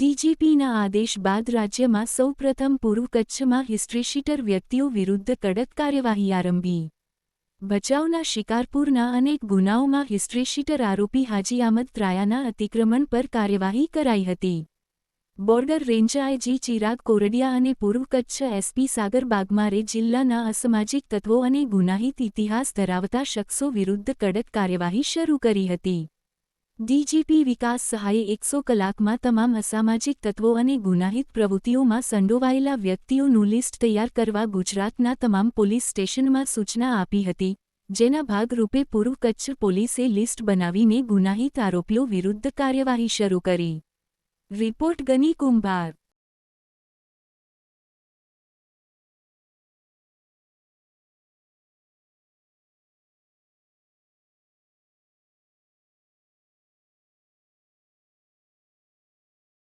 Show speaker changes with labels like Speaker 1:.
Speaker 1: ડીજીપીના આદેશ બાદ રાજ્યમાં સૌપ્રથમ પૂર્વ કચ્છમાં હિસ્ટ્રીશીટર વ્યક્તિઓ વિરુદ્ધ કડક કાર્યવાહી આરંભી. ભચાઉના શિકારપુરના અનેક ગુનાઓમાં હિસ્ટ્રીશીટર આરોપી હાજી આમદ ત્રાયાના અતિક્રમણ પર કાર્યવાહી કરાઈ હતી. Border range IG Chirag Kordia અને પૂર્વ કચ્છ એસપી સાગર બાગમારે જિલ્લાના અસામાજિક તત્વો અને ગુનાહિત ઇતિહાસ ધરાવતા શખ્સો વિરુદ્ધ કડક કાર્યવાહી શરૂ કરી હતી. ડીજીપી વિકાસ સહાયે એકસો કલાકમાં તમામ અસામાજિક તત્વો અને ગુનાહિત પ્રવૃત્તિઓમાં સંડોવાયેલા વ્યક્તિઓનું લિસ્ટ તૈયાર કરવા ગુજરાતના તમામ પોલીસ સ્ટેશનમાં સૂચના આપી હતી, જેના ભાગરૂપે પૂર્વ કચ્છ પોલીસે લિસ્ટ બનાવીને ગુનાહિત આરોપીઓ વિરુદ્ધ કાર્યવાહી શરૂ કરી. રિપોર્ટ ગની કુંભાર